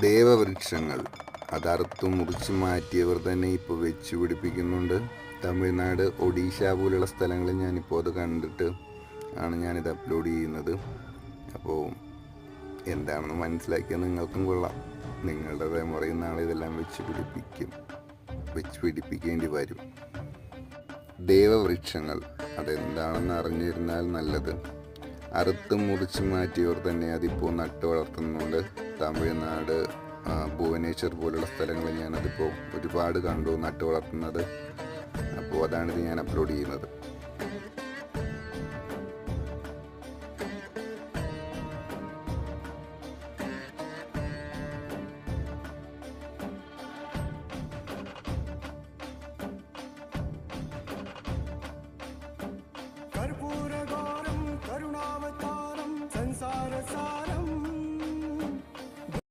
ദേവവൃക്ഷങ്ങൾ. അത് മുറിച്ചു മുറിച്ച് മാറ്റിയവർ തന്നെ ഇപ്പോൾ വെച്ച് പിടിപ്പിക്കുന്നുണ്ട് തമിഴ്നാട് ഒഡീഷ പോലുള്ള സ്ഥലങ്ങളിൽ ഞാനിപ്പോൾ അത് കണ്ടിട്ട് ആണ് ഞാനിത് അപ്ലോഡ് ചെയ്യുന്നത്. അപ്പോൾ എന്താണെന്ന് മനസ്സിലാക്കിയാൽ നിങ്ങൾക്കും കൊള്ളാം. നിങ്ങളുടെ തലമുറയിൽ നാളെ ഇതെല്ലാം വെച്ച് പിടിപ്പിക്കും വെച്ച് പിടിപ്പിക്കേണ്ടി വരും. ദേവവൃക്ഷങ്ങൾ അതെന്താണെന്ന് അറിഞ്ഞിരുന്നാൽ നല്ലത്. അറുത്ത് മുറിച്ച് മാറ്റിയവർ തന്നെ അതിപ്പോൾ നട്ടു വളർത്തുന്നുണ്ട് തമിഴ്നാട് ഭുവനേശ്വർ പോലുള്ള സ്ഥലങ്ങളിൽ ഞാനതിപ്പോൾ ഒരുപാട് കണ്ടു നട്ടു വളർത്തുന്നത്. അപ്പോൾ അതാണിത് ഞാൻ അപ്ലോഡ് ചെയ്യുന്നത്.